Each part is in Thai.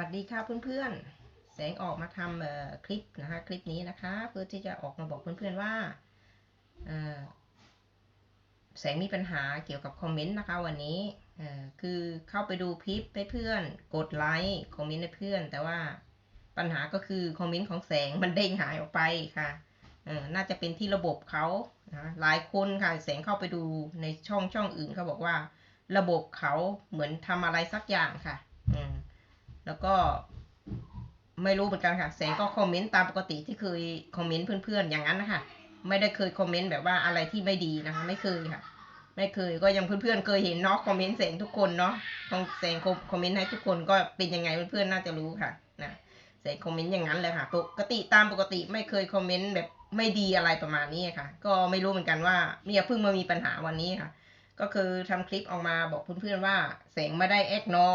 วัสดีค่ะเพื่อนๆ แสงออกมาทำคลิปนะคะคลิปนี้นะคะเพื่อที่จะออกมาบอกเพื่อนๆว่าแสงมีปัญหาเกี่ยวกับคอมเมนต์นะคะวันนี้คือเข้าไปดูคลิปให้เพื่อนกดไลค์คอมเมนต์ให้เพื่อน แต่ว่าปัญหาก็คือคอมเมนต์ของแสงมันเด้งหายออกไปค่ะน่าจะเป็นที่ระบบเขาหลายคนค่ะแสงเข้าไปดูในช่องช่องอื่นเขาบอกว่า ระบบเขาเหมือนทำอะไรสักอย่างค่ะ แล้วก็ไม่รู้เหมือนกันค่ะแสงก็คอมเมนต์ตามปกติที่เคยคอมเมนต์เพื่อนๆอย่างนั้นนะคะไม่ได้เคยคอมเมนต์แบบว่าอะไรที่ไม่ดีนะคะ ไม่เคยค่ะ ไม่เคยก็ยังเพื่อนๆเคยเห็นเนาะคอมเมนต์แสงทุกคนเนาะต้องแสงคอมเมนต์ให้ทุกคนก็เป็นยังไงเพื่อนๆน่าจะรู้ค่ะนะแสงคอมเมนต์อย่างนั้นเลยค่ะปกติตามปกติไม่เคยคอมเมนต์แบบไม่ดีอะไรประมาณนี้ค่ะ ก็ไม่รู้เหมือนกันว่าเมียเพิ่งมามีปัญหาวันนี้ค่ะ ก็คือทำคลิปออกมาบอกเพื่อนๆว่าแสงไม่ได้แอกนอ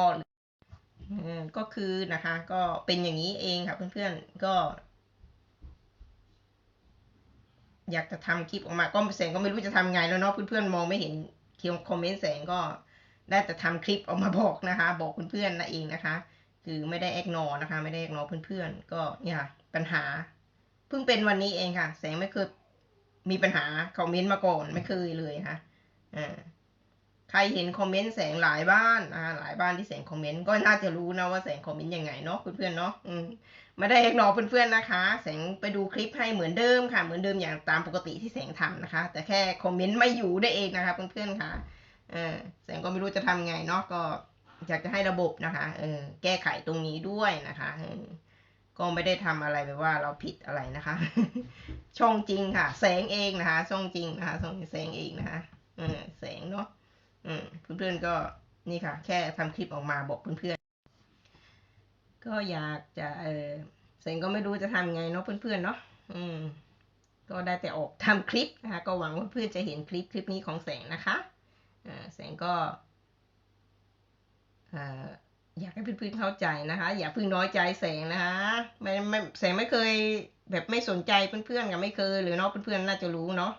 ก็คือนะคะ ก็เป็นอย่างนี้เองค่ะเพื่อนๆ ก็ อยากจะทำคลิปออกมาก็แสงก็ไม่รู้จะทำไงแล้วเนาะเพื่อนๆมองไม่เห็นเคียงคอมเมนต์แสงก็ได้แต่ทำคลิปออกมาบอกนะคะ บอกเพื่อนๆนั่นเองนะคะ คือไม่ได้แอกนอนะคะ ไม่ได้แอกนอเพื่อนๆ ก็เนี่ยค่ะปัญหา เพิ่งเป็นวันนี้เองค่ะ แสงไม่เคยมีปัญหาคอมเมนต์มาก่อนไม่เคยเลยค่ะอ่า ใครเห็นคอมเมนต์แสงหลายบ้านอ่าหลายบ้านที่แสงคอมเมนต์ก็น่าจะรู้นะว่าแสงคอมเมนต์ยังไงเนาะเพื่อนๆเนาะอืมไม่ได้เอกนอเพื่อนๆนะคะ แสงไปดูคลิปให้เหมือนเดิมค่ะ เหมือนเดิมอย่างตามปกติที่แสงทำนะคะ แต่แค่คอมเมนต์ไม่อยู่ได้เองนะคะ เพื่อนๆค่ะเออแสงก็ไม่รู้จะทำไงเนาะก็อยากจะให้ระบบนะคะเออแก้ไขตรงนี้ด้วยนะคะเออก็ไม่ได้ทำอะไรแบบว่าเราผิดอะไรนะคะ ช่องจริงค่ะ แสงเองนะคะช่องจริงนะคะช่องแสงเองนะคะเออแสงเนาะ อืมเพื่อนๆก็นี่ค่ะ แค่ทำคลิปออกมาบอกเพื่อนๆ ก็อยากจะเออแสงก็ไม่รู้จะทำไงเนาะเพื่อนๆเนาะอืม ก็ได้แต่ออกทำคลิปนะคะก็หวังว่าเพื่อนจะเห็นคลิปคลิปนี้ของแสงนะคะอ่าแสงก็อ่าอยากให้เพื่อนๆเข้าใจนะคะ อย่าเพิ่งน้อยใจแสงนะคะไม่ไม่แสงไม่เคยแบบไม่สนใจเพื่อนๆกับไม่เคยหรือเนาะเพื่อนๆน่าจะรู้เนาะ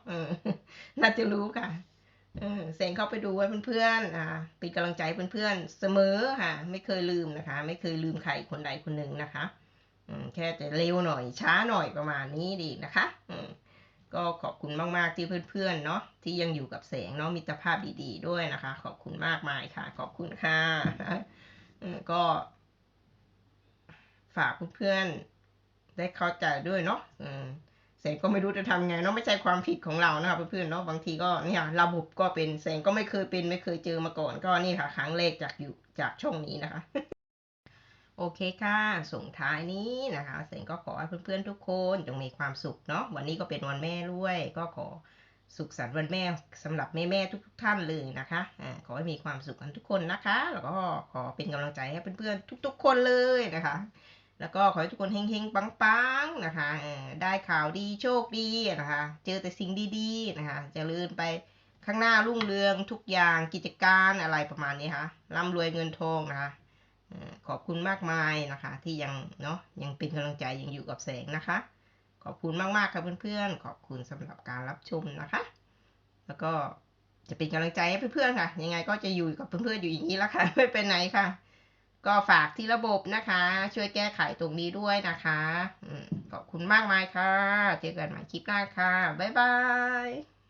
น่าจะรู้ค่ะ เออเสงเข้าไปดูไว้เพื่อนๆอ่าเป็นกำลังใจเพื่อนๆเสมอค่ะ ไม่เคยลืมนะคะ ไม่เคยลืมใครคนใดคนหนึ่งนะคะแค่จะเร็วหน่อยช้าหน่อยประมาณนี้ดีนะคะก็ขอบคุณมากๆที่เพื่อนๆเนาะที่ยังอยู่กับแสงเนาะมิตรภาพดีๆด้วยนะคะ ขอบคุณมากมายค่ะ ขอบคุณค่ะก็ ฝากเพื่อนๆได้เข้าใจด้วยเนาะ แสงก็ไม่รู้จะทำไงเนาะไม่ใช่ความผิดของเรานะครับเพื่อนๆเนาะบางทีก็เนี่ยระบบก็เป็นแสงก็ไม่เคยเป็นไม่เคยเจอมาก่อนก็นี่ค่ะครั้งแรกจากอยู่จากช่องนี้นะคะ โอเคค่ะส่งท้ายนี้นะคะแสงก็ขอให้เพื่อนๆทุกคนจงมีความสุขเนาะวันนี้ก็เป็นวันแม่ด้วยก็ขอสุขสันต์วันแม่สำหรับแม่ๆทุกๆท่านเลยนะคะอ่าขอให้มีความสุขกันทุกคนนะคะ แล้วก็ขอเป็นกำลังใจให้เพื่อนๆทุก ๆ คนเลยนะคะ แล้วก็ขอให้ทุกคนเฮงๆ ปังๆ นะคะ ได้ข่าวดีโชคดีนะคะ เจอแต่สิ่งดีๆ นะคะจเจริญไปข้างหน้ารุ่งเรืองทุกอย่างกิจการอะไรประมาณนี้ค่ะร่ำรวยเงินทองนะคะขอบคุณมากมายนะคะ ที่ยังเนาะยังเป็นกำลังใจยังอยู่กับแสงนะคะ ขอบคุณมากๆค่ะเพื่อนๆ ขอบคุณสำหรับการรับชมนะคะ แล้วก็จะเป็นกำลังใจให้เพื่อนๆค่ะ ยังไงก็จะอยู่กับเพื่อนๆอยู่อย่างนี้ล้วค่ะไม่เป็นไหนค่ะ ก็ฝากที่ระบบนะคะ ช่วยแก้ไขตรงนี้ด้วยนะคะอมขอบคุณมากมายค่ะ เจอกันใหม่คลิปหน้าค่ะ บ๊ายบาย